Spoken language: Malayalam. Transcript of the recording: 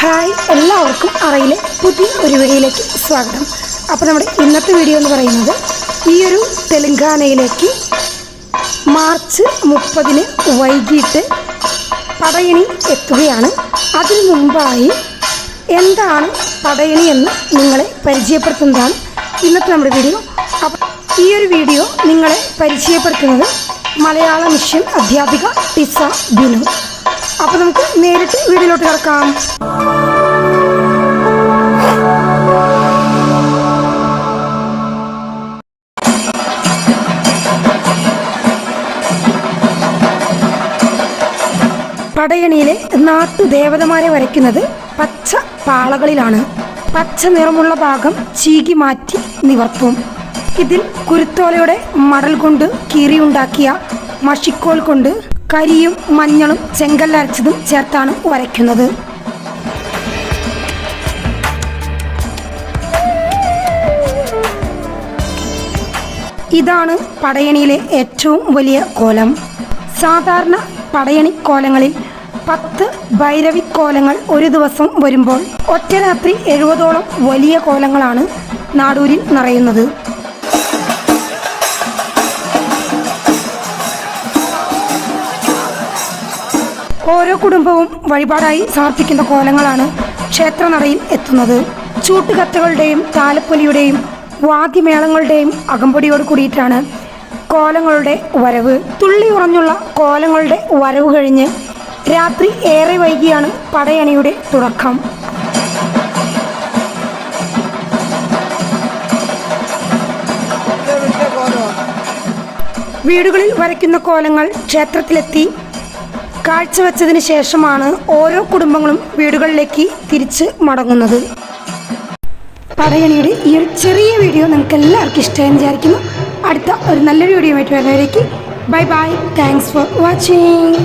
ഹായ് എല്ലാവർക്കും അറയിലെ പുതിയ ഒരു വീഡിയോയിലേക്ക് സ്വാഗതം. അപ്പോൾ നമ്മുടെ ഇന്നത്തെ വീഡിയോ എന്ന് പറയുന്നത് ഈ ഒരു തെലങ്കാനയിലേക്ക് മാർച്ച് മുപ്പതിന് വൈകിട്ട് പടയണി എത്തുകയാണ്. അതിനു മുമ്പായി എന്താണ് പടയണി എന്ന് നിങ്ങളെ പരിചയപ്പെടുത്തുന്നതാണ് ഇന്നത്തെ നമ്മുടെ വീഡിയോ. അപ്പോൾ ഈ ഒരു വീഡിയോ നിങ്ങളെ പരിചയപ്പെടുത്തുന്നത് മലയാള മിഷൻ അധ്യാപിക ടിസ ബിനു. അപ്പോൾ നമുക്ക് നേരിട്ട് വീട്ടിലോട്ട് കിടക്കാം പടയണിയിലെ നാട്ടുദേവതമാരെ വരയ്ക്കുന്നത് പച്ച പാളകളിലാണ്. പച്ച നിറമുള്ള ഭാഗം ചീകി മാറ്റി നിവർത്തും. ഇതിൽ കുരുത്തോലയുടെ മടൽ കൊണ്ട് കീറിയുണ്ടാക്കിയ മഷിക്കോൽ കൊണ്ട് കരിയും മഞ്ഞളും ചെങ്കല്ലരച്ചതും ചേർത്താണ് വരയ്ക്കുന്നത്. ഇതാണ് പടയണിയിലെ ഏറ്റവും വലിയ കോലം. സാധാരണ പടയണി കോലങ്ങളിൽ പത്ത് ഭൈരവി കോലങ്ങൾ ഒരു ദിവസം വരുമ്പോൾ ഒറ്റ രാത്രി എഴുപതോളം വലിയ കോലങ്ങളാണ് നാടൂരിൽ നിറയുന്നത്. ഓരോ കുടുംബവും വഴിപാടായി സമർപ്പിക്കുന്ന കോലങ്ങളാണ് ക്ഷേത്രനടയിൽ എത്തുന്നത്. ചൂട്ടുകത്തുകളുടെയും താലപ്പൊലിയുടെയും വാദ്യമേളങ്ങളുടെയും അകമ്പടിയോട് കൂടിയിട്ടാണ് കോലങ്ങളുടെ വരവ്. തുള്ളി ഉറഞ്ഞുള്ള കോലങ്ങളുടെ വരവ് കഴിഞ്ഞ് രാത്രി ഏറെ വൈകിയാണ് പടയണിയുടെ തുടക്കം. വീടുകളിൽ വരയ്ക്കുന്ന കോലങ്ങൾ ക്ഷേത്രത്തിലെത്തി കാഴ്ചവെച്ചതിന് ശേഷമാണ് ഓരോ കുടുംബങ്ങളും വീടുകളിലേക്ക് തിരിച്ച് മടങ്ങുന്നത്. പടയണിയുടെ ഈ ഒരു ചെറിയ വീഡിയോ നിങ്ങൾക്ക് എല്ലാവർക്കും ഇഷ്ടമായി വിചാരിക്കുന്നു. അടുത്ത ഒരു നല്ലൊരു വീഡിയോ ആയിട്ട് വരുന്നവരേക്ക് bye bye. Thanks for watching